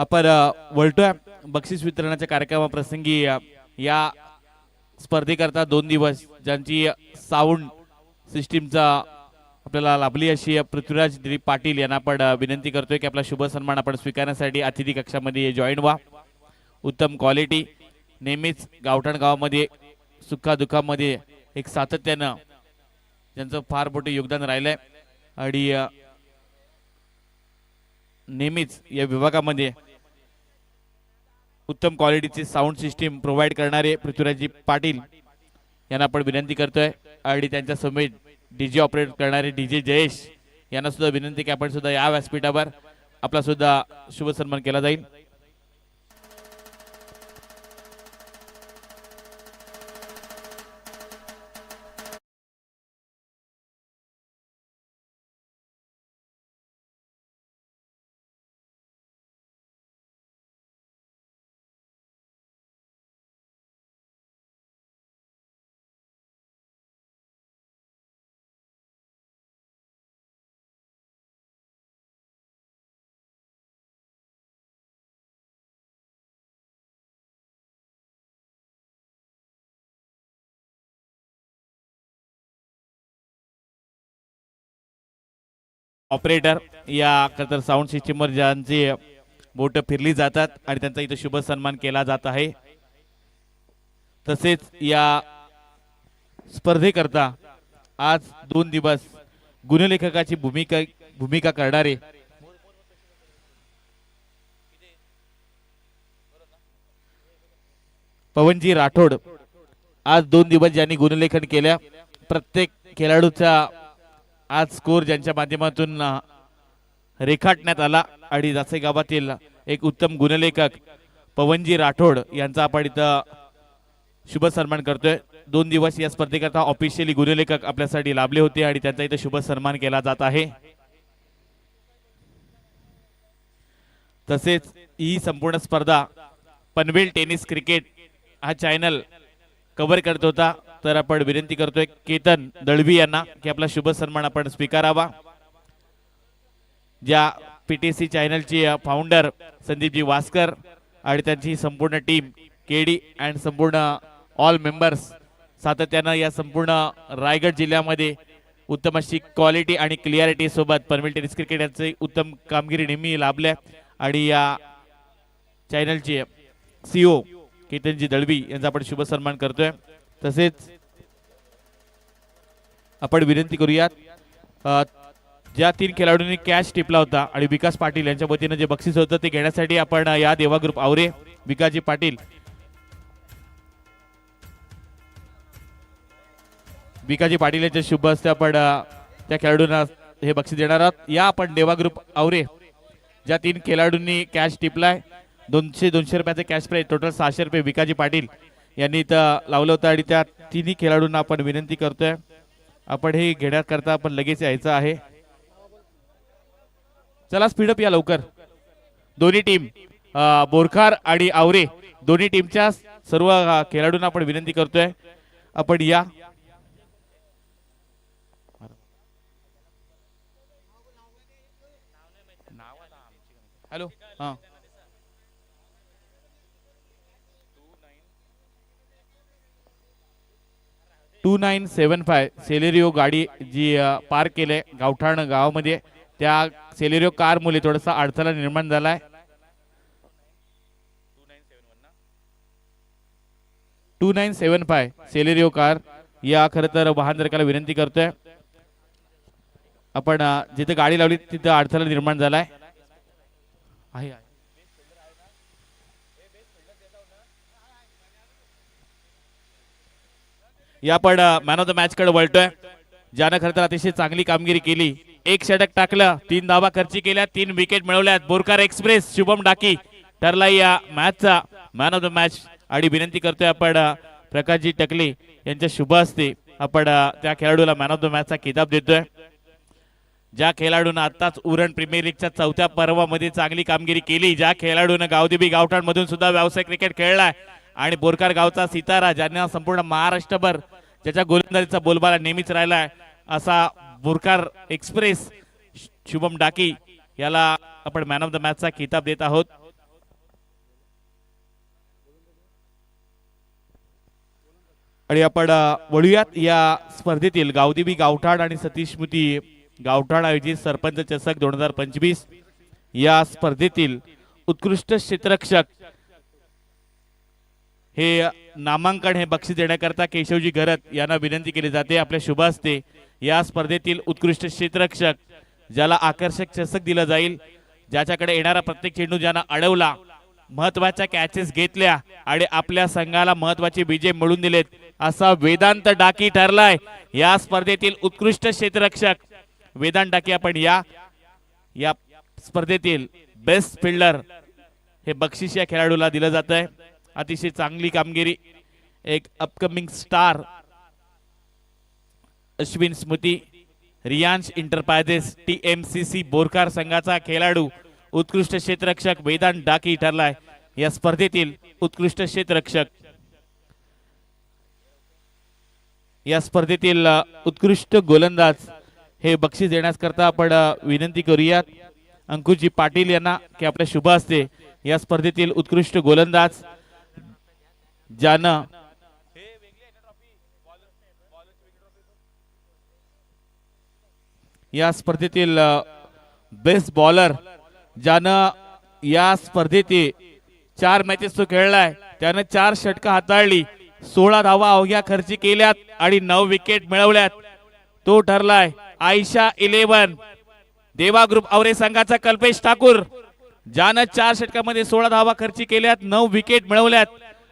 आपण वळतोय बक्षीस वितरणाच्या कार्यक्रमाप्रसंगी या स्पर्धेकरता दोन दिवस ज्यांची साऊंड सिस्टीमचा आपल्याला लाभली अशी पृथ्वीराज दिलीप पाटील यांना आपण विनंती करतोय की आपला शुभ सन्मान आपण स्वीकारण्यासाठी अतिथी कक्षामध्ये जॉईन व्हा. उत्तम क्वालिटी नेहमीच गावठाण गावामध्ये सुखादुखामध्ये एक सातत्यानं ज्यांचं फार मोठं योगदान राहिलंय. आणि नेहमीच या विभागामध्ये उत्तम क्वालिटीची साऊंड सिस्टीम प्रोव्हाइड करणारे पृथ्वीराजजी पाटील यांना आपण विनंती करतोय. आणि त्यांच्या समेत डीजे ऑपरेट करणारे डीजे जयेश यांना सुद्धा विनंती की आपण सुद्धा या व्यासपीठावर आपला सुद्धा शुभ सन्मान केला जाईल. ऑपरेटर या तर साऊंड सिस्टीमवर ज्यांची बोटं फिरली जातात आणि त्यांचा इथं शुभ सन्मान केला जात आहे. तसेच या स्पर्धेकरता आज दोन दिवस गुणलेखकाची भूमिका भूमिका करणारे पवनजी राठोड आज दोन दिवस ज्यांनी गुणलेखन केल्या प्रत्येक खेळाडूचा आज स्कोर ज्यांच्या माध्यमातून रेखाटण्यात आला आणि जासे गावातील एक उत्तम गुणलेखक पवनजी राठोड यांचा आपण इथं शुभ सन्मान करतोय. दोन दिवस या स्पर्धेकरता ऑफिशियली गुणलेखक आपल्यासाठी लाभले होते आणि त्यांचा इथं शुभ सन्मान केला जात आहे. तसेच ही संपूर्ण स्पर्धा पनवेल टेनिस क्रिकेट हा चॅनल कव्हर करत होता. तर आपण विनंती करतोय केतन दळवी यांना की आपला शुभ सन्मान आपण स्वीकारावा. ज्या पीटीसी चॅनलची फाउंडर संदीपजी वास्कर आणि त्यांची संपूर्ण टीम केडी अँड संपूर्ण ऑल मेंबर्स सातत्यानं या संपूर्ण रायगड जिल्ह्यामध्ये उत्तम अशी क्वालिटी आणि क्लिअरिटी सोबत पनवेल टेनिस क्रिकेट यांची उत्तम कामगिरी नेहमी लाभल्या. आणि या चॅनलचे सीओ केतनजी दळवी यांचा आपण शुभ सन्मान करतोय. तसेच आपण विनंती करूयात ज्या तीन खेळाडूंनी कॅच टिपला होता आणि विकास पाटील यांच्या वतीनं जे बक्षीस होतं ते घेण्यासाठी आपण या देवा ग्रुप आवरे विकासजी पाटील विकाजी पाटील यांच्या शुभ हस्ते आपण त्या खेळाडूंना हे बक्षीस देणार आहोत. या आपण देवा ग्रुप आवरे ज्या तीन खेळाडूंनी कॅश टिपलाय दोनशे दोनशे रुपयाचे कॅश प्राईज टोटल सहाशे रुपये विकाजी पाटील यांनी इथं लावलं होतं आणि त्या तिन्ही खेळाडूंना आपण विनंती करतोय. आपण हे घेण्याकरता आपण लगेच यायचं आहे. चला स्पीडअप या लवकर. दोन्ही टीम बोरखार आणि आवरे दोन्ही टीमच्या सर्व खेळाडूंना आपण विनंती करतोय. आपण या. हॅलो हां. Two nine seven five Celerio गाडी जी पार्क केले गावठाण गावामध्ये. त्या सेलेरिओ कार मुले थोडासा अडथळा निर्माण झालाय. Two nine seven five Celerio car या खरं तर वाहनधारकाला विनंती करतोय. आपण जिथे गाडी लावली तिथं अडथळा निर्माण झालाय. आहे. या आपण मॅन ऑफ द मॅच कडे वळतोय. ज्यानं खरं तर अतिशय चांगली कामगिरी केली. एक षटक टाकलं तीन धावा खर्ची केल्या तीन विकेट मिळवल्यात. बोरकार एक्सप्रेस शुभम डाकी. ठरला या मॅचचा मॅन ऑफ द मॅच आणि विनंती करतोय आपण प्रकाशजी टकले यांच्या शुभ असते आपण त्या खेळाडूला मॅन ऑफ द मॅचचा किताब देतोय. ज्या खेळाडूनं आताच उरण प्रीमियर लीगच्या चौथ्या पर्वामध्ये चांगली कामगिरी केली ज्या खेळाडूनं गावदेबी गावठाण मधून सुद्धा व्यावसायिक क्रिकेट खेळलाय आणि बोरकार गावचा सितारा ज्यांना संपूर्ण महाराष्ट्रभर ज्याच्या गोलंदाजीचा बोलबाला नेहमीच राहिलाय असा बोरकार एक्सप्रेस शुभम डाकी याला आपण मॅन ऑफ द मॅचचा किताब देत आहोत. आणि आपण वळूयात या स्पर्धेतील गावदेवी गावठाण आणि सतीश स्मृती गावठाण आयोजित सरपंच चषक दोन हजार पंचवीस या स्पर्धेतील उत्कृष्ट क्षेत्ररक्षक हे नामांकन हे बक्षीस देण्याकरता केशवजी घरत यांना विनंती केली जाते. आपल्या शुभ या स्पर्धेतील उत्कृष्ट क्षेत्ररक्षक ज्याला आकर्षक चषक दिलं जाईल ज्याच्याकडे येणारा प्रत्येक चेंडू ज्यानं अडवला महत्त्वाच्या कॅचेस घेतल्या आणि आपल्या संघाला महत्त्वाचे विजय मिळवून दिलेत असा वेदांत डाकी ठरलाय. या स्पर्धेतील उत्कृष्ट क्षेत्ररक्षक वेदांत डाकी आपण या या स्पर्धेतील बेस्ट फिल्डर हे बक्षीस या खेळाडूला दिलं जात आहे अतिशय चांगली कामगिरी. एक upcoming star Ashwin Smriti Riyansh enterprises T M C C Borkar संघाचा खेळाडू उत्कृष्ट क्षेत्ररक्षक वेदांत डाकी ठरलाय. या स्पर्धेतील उत्कृष्ट क्षेत्ररक्षक. या स्पर्धेतील उत्कृष्ट गोलंदाज हे बक्षीस देण्याकरता आपण विनंती करूयात. अंकुशजी पाटील यांना की आपल्या शुभ असते या स्पर्धेतील उत्कृष्ट गोलंदाज ज्यानं या स्पर्धेतील बेस्ट बॉलर ज्यानं या स्पर्धेतील चार मॅचेस तो खेळलाय त्यानं चार षटक हाताळली सोळा धावा अवघ्या खर्ची केल्यात आणि नऊ विकेट मिळवल्यात. तो ठरलाय आयशा इलेव्हन. देवा ग्रुप आवरे संघाचा कल्पेश ठाकूर ज्यानं चार षटकामध्ये सोळा धावा खर्ची केल्यात नऊ विकेट मिळवल्यात.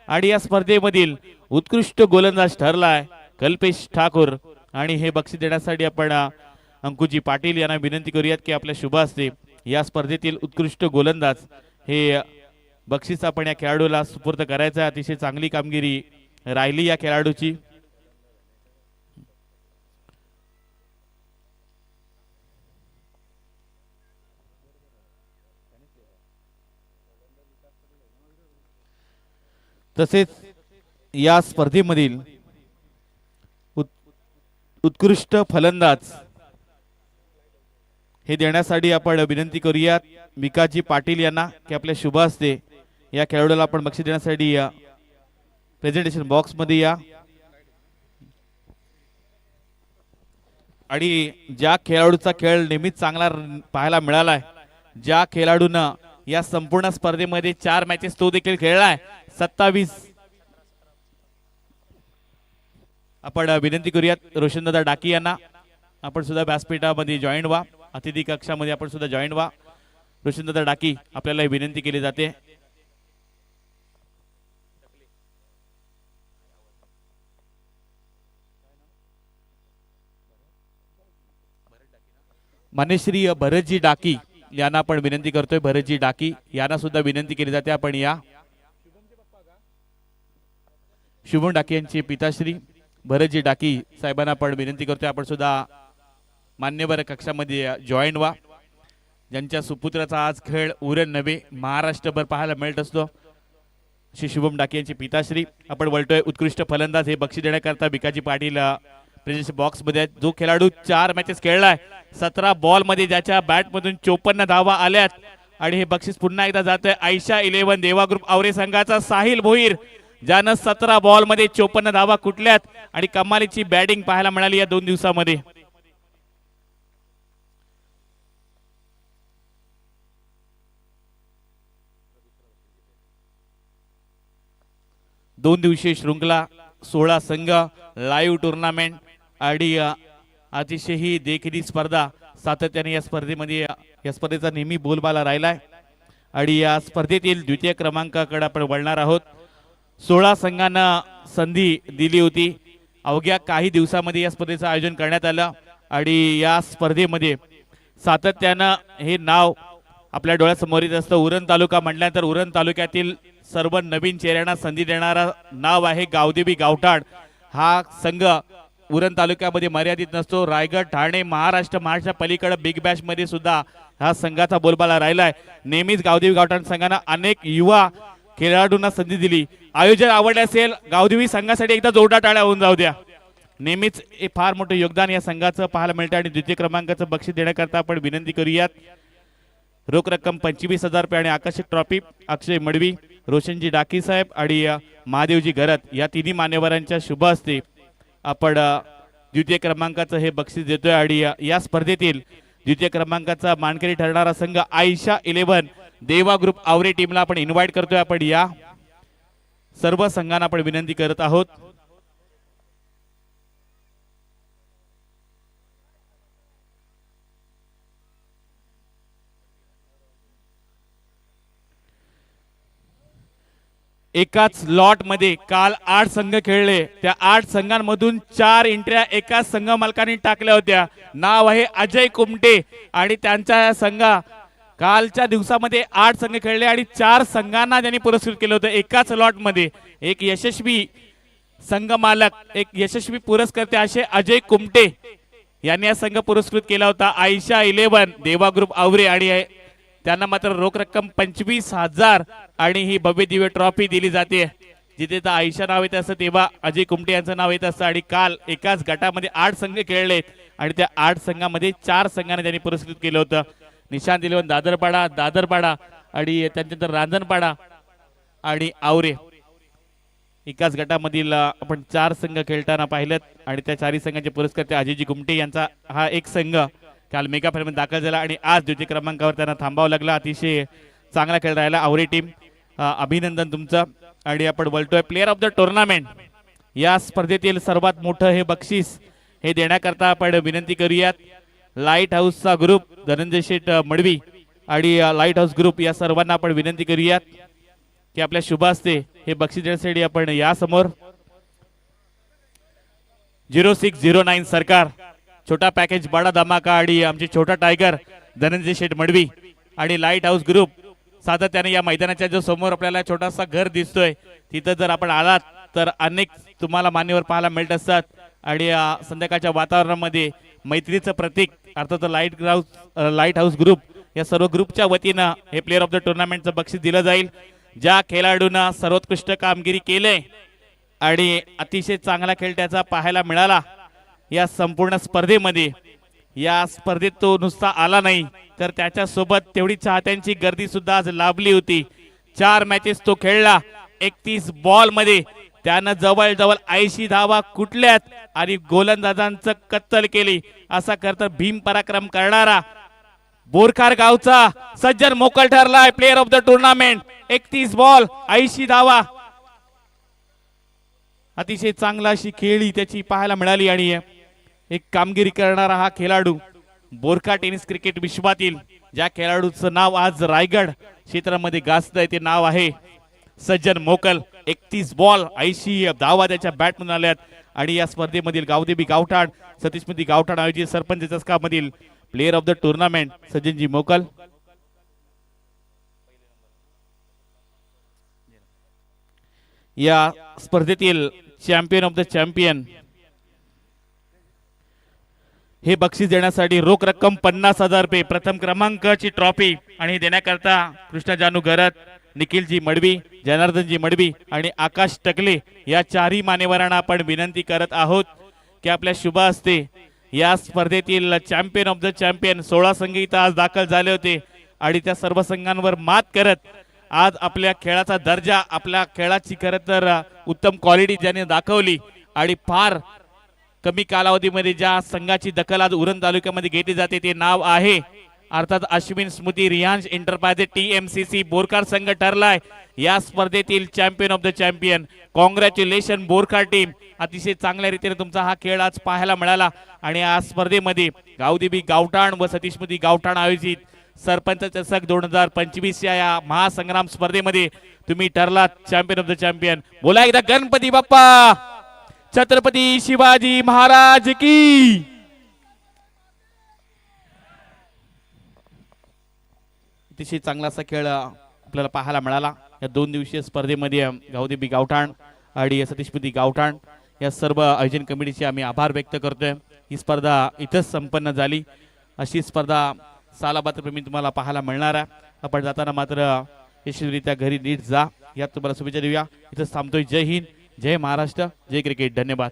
आणि या स्पर्धेमधील उत्कृष्ट गोलंदाज ठरलाय कल्पेश ठाकूर. आणि हे बक्षीस देण्यासाठी आपण अंकुजी पाटील यांना विनंती करूयात की आपल्या शुभ असते या स्पर्धेतील उत्कृष्ट गोलंदाज हे बक्षीस आपण या खेळाडूला सुपूर्द करायचं अतिशय चांगली कामगिरी राहिली या खेळाडूची. तसेच या स्पर्धेमधील उत- उत्कृष्ट फलंदाज हे देण्यासाठी आपण विनंती करूयात. मिकाजी पाटील यांना की आपल्या शुभ असते या खेळाडूला आपण बक्षीस देण्यासाठी या प्रेझेंटेशन बॉक्समध्ये या. आणि ज्या खेळाडूचा खेळ नेहमीच चांगला पाहायला पाहायला मिळालाय ज्या खेळाडूनं या संपूर्ण स्पर्धेमध्ये चार मॅचेस तो देखील खेळलाय सत्तावीस. आपण विनंती करूयात रोशनदादा डाकी यांना. आपण सुद्धा व्यासपीठामध्ये जॉईन व्हा. अतिथी कक्षामध्ये आपण सुद्धा जॉईन व्हा. रोशनदादा डाकी आपल्याला ही विनंती केली जाते. मान्यश्री भरतजी डाकी यांना आपण विनंती करतोय. भरतजी डाकी यांना सुद्धा विनंती केली जाते. आपण या. शुभम डाकी यांचे पिताश्री भरतजी डाकी साहेबांना आपण विनंती करतोय आपण सुद्धा मान्यवर कक्षामध्ये जॉईन व्हा. ज्यांच्या सुपुत्राचा आज खेळ उरण नव्हे महाराष्ट्रभर पाहायला मिळत असतो. श्री शुभम डाके यांचे पिताश्री आपण वळतोय उत्कृष्ट फलंदाज हे बक्षीस देण्याकरता बिकाजी पाटील प्रेझेंट बॉक्समध्ये आहेत. जो खेळाडू चार मॅचेस खेळलाय सतरा बॉलमध्ये ज्याच्या बॅट मधून चोपन्न धावा आल्यात. आणि हे बक्षीस पुन्हा एकदा जातोय आयशा इलेव्हन देवा ग्रुप आवरे संघाचा साहिल भोईर. ज्यानं सतरा बॉलमध्ये चोपन्न धावा कुठल्यात आणि कमालीची बॅटिंग पाहायला मिळाली या दोन दिवसामध्ये. दोन दिवसीय शृंखला सोळा संघ लाईव्ह टुर्नामेंट आणि अतिशय ही देखणी स्पर्धा सातत्याने या स्पर्धेमध्ये या स्पर्धेचा नेहमी बोलबाला राहिलाय. आणि या स्पर्धेतील द्वितीय क्रमांकाकडे आपण वळणार आहोत. सोळा संघांना संधी दिली होती. अवघ्या काही दिवसामध्ये या स्पर्धेचं आयोजन करण्यात आलं आणि या स्पर्धेमध्ये सातत्यानं हे नाव आपल्या डोळ्यासमोर येत असतं. उरण तालुका म्हटल्यानंतर उरण तालुक्यातील सर्व नवीन चेहऱ्यांना संधी देणारा नाव आहे गावदेवी गावठाण. हा संघ उरण तालुक्यामध्ये मर्यादित नसतो. रायगड ठाणे महाराष्ट्र महाराष्ट्र पलीकडे बिग बॅशमध्ये सुद्धा हा संघाचा बोलबाला राहिलाय. नेहमीच गावदेवी गावठाण संघानं अनेक युवा खेळाडूंना संधी दिली. आयोजन आवडले असेल गावदेवी संघासाठी एकदा जोरदार टाळ्या होऊन जाऊ द्या. नेहमीच हे फार मोठं योगदान या संघाचं पाहायला मिळतं आणि द्वितीय क्रमांकाचं बक्षीस देण्याकरता आपण विनंती करूयात. रोख रक्कम पंचवीस हजार रुपये आणि आकर्षक ट्रॉफी अक्षय मडवी रोशनजी डाकी साहेब आणि महादेवजी घरत या तिन्ही मान्यवरांच्या शुभ असते आपण द्वितीय क्रमांकाचं हे बक्षीस देतोय आणि या स्पर्धेतील द्वितीय क्रमांकाचा मानकरी ठरणारा संघ आयशा इलेव्हन देवा ग्रुप आवरे टीमला आपण इन्व्हाइट करतोय. आपण या. सर्व संघांना आपण विनंती करत आहोत. एकाच लॉटमध्ये काल आठ संघ खेळले. त्या आठ संघांमधून चार एंट्र्या एकाच संघ मालकांनी टाकल्या होत्या. नाव आहे अजय कुमटे आणि त्यांच्या संघा कालच्या दिवसामध्ये आठ संघ खेळले आणि चार संघांना त्यांनी पुरस्कृत केलं होतं. एकाच लॉटमध्ये एक यशस्वी संघ मालक एक यशस्वी पुरस्कर्ते असे अजय कुमटे यांनी हा संघ पुरस्कृत केला होता. आयशा इलेव्हन देवा ग्रुप आवरे आणि त्यांना मात्र रोख रक्कम पंचवीस हजार आणि ही भव्य दिव्य ट्रॉफी दिली जाते. जिथे तर आयशा नाव येत असतं तेव्हा अजय कुमटे यांचं नाव येत असतं आणि काल एकाच गटामध्ये आठ संघ खेळले आणि त्या आठ संघामध्ये चार संघांना त्यांनी पुरस्कृत केलं होतं. निशान इलेव्हन दादरपाडा दादरपाडा आणि त्याच्यानंतर रांजणपाडा आणि आवरे. एकाच गटामधील आपण चार संघ खेळताना पाहिलेत आणि त्या चारही संघाचे पुरस्कार ते अजयजी गुमटे यांचा हा एक संघ काल मेगा फेरमध्ये दाखल झाला आणि आज द्वितीय क्रमांकावर त्यांना थांबावं लागलं. अतिशय चांगला खेळ राहिला आवरे टीम. अभिनंदन तुमचं. आणि आपण बोलतोय प्लेअर ऑफ द टुर्नामेंट या स्पर्धेतील सर्वात मोठं हे बक्षीस हे देण्याकरता आपण विनंती करूयात. लाइट हाऊसचा ग्रुप धनंजय शेठ मडवी आणि लाइट हाऊस ग्रुप या सर्वांना आपण विनंती करूयात की आपल्या शुभ असते हे बक्षीस देण्यासाठी आपण या समोर. झिरो सिक्स झिरो नाईन सरकार छोटा पॅकेज बडा धमाका आणि आमचे छोटा टायगर धनंजय शेठ मडवी आणि लाइट हाऊस ग्रुप सातत्याने या मैदानाच्या जो समोर आपल्याला छोटासा घर दिसतोय तिथं जर आपण आलात तर अनेक तुम्हाला मान्यवर पाहायला मिळत असतात. आणि संध्याकाळच्या वातावरणामध्ये मैत्रीचं प्रतीक अर्थात lighthouse lighthouse group या सर्व ग्रुपच्या वतीनं हे प्लेअर ऑफ द टुर्नामेंटचं बक्षीस दिलं जाईल. ज्या खेळाडूंना सर्वोत्कृष्ट कामगिरी केले आणि अतिशय चांगला खेळ त्याचा पाहायला मिळाला या संपूर्ण स्पर्धेमध्ये या स्पर्धेत तो नुसता आला नाही तर त्याच्यासोबत तेवढी चाहत्यांची गर्दी सुद्धा आज लाभली होती. चार मॅचेस तो खेळला एकतीस बॉलमध्ये त्यानं जवळजवळ ऐंशी धावा कुठल्यात आणि गोलंदाजांचं कत्तल केली. असा करता भीम पराक्रम करणारा बोरखार गावचा सज्जन मोकल ठरलाय प्लेअर ऑफ द टुर्नामेंट एकतीस बॉल ऐंशी धावा. अतिशय चांगला अशी खेळी त्याची पाहायला मिळाली आणि एक कामगिरी करणारा हा खेळाडू बोरखा टेनिस क्रिकेट विश्वातील ज्या खेळाडूचं नाव आज रायगड क्षेत्रामध्ये गाजत आहे ते नाव आहे सज्जन मोकल. एकतीस बॉल ऐंशी धावा त्याच्या बॅटमधून आल्यात. आणि या स्पर्धेमधील गावदेवी गावठाण सतीशमती गावठाण आयोजित सरपंच चषकामधील मधील प्लेअर ऑफ द टुर्नामेंट सज्जनजी मोकल. या स्पर्धेतील चॅम्पियन ऑफ द चॅम्पियन हे बक्षीस देण्यासाठी रोख रक्कम पन्नास हजार रुपये प्रथम क्रमांकाची ट्रॉफी आणि देण्याकरता कृष्णा जानू गरत निखिलजी मडवी जनार्दनजी मडवी आणि आकाश टकले या चारही मान्यवरांना आपण विनंती करत आहोत की आपल्या शुभ असते या स्पर्धेतील चॅम्पियन ऑफ द चॅम्पियन सोळा संघ इथं आज दाखल झाले होते आणि त्या सर्व संघांवर मात करत आज आपल्या खेळाचा दर्जा आपल्या खेळाची खरं तर उत्तम क्वालिटी ज्याने दाखवली आणि फार कमी कालावधीमध्ये ज्या संघाची दखल आज उरण तालुक्यामध्ये घेतली जाते ते नाव आहे अर्थात Ashwin Smriti Riyansh enterprises T M C C Borkar संघ ठरलाय. या स्पर्धेतील champion of the champion congratulation Borkar team अतिशय चांगल्या रीतीने तुमचा हा खेळ आज पाहायला मिळाला. आणि या स्पर्धेमध्ये गावदेवी गावठाण व सतीशमती गावठाण आयोजित सरपंच चषक दोन हजार पंचवीस या या महासंग्राम स्पर्धेमध्ये तुम्ही ठरलात चॅम्पियन ऑफ द चॅम्पियन बोला एकदा गणपती बाप्पा! छत्रपती शिवाजी महाराज की! अतिशय चांगला असा खेळ आपल्याला पाहायला मिळाला. या दोन दिवसीय स्पर्धेमध्ये गावदेबी गावठाण आणि सतीशपती गावठाण या सर्व आयोजन कमिटीचे आम्ही आभार व्यक्त करतोय. ही स्पर्धा इथंच संपन्न झाली. अशी स्पर्धा सालाबातप्रेमी तुम्हाला पाहायला मिळणार आहे. आपण जाताना मात्र यशस्वीरित्या घरी नीट जा. यात तुम्हाला शुभेच्छा देऊया. इथंच थांबतोय. जय हिंद. जय महाराष्ट्र. जय क्रिकेट. धन्यवाद.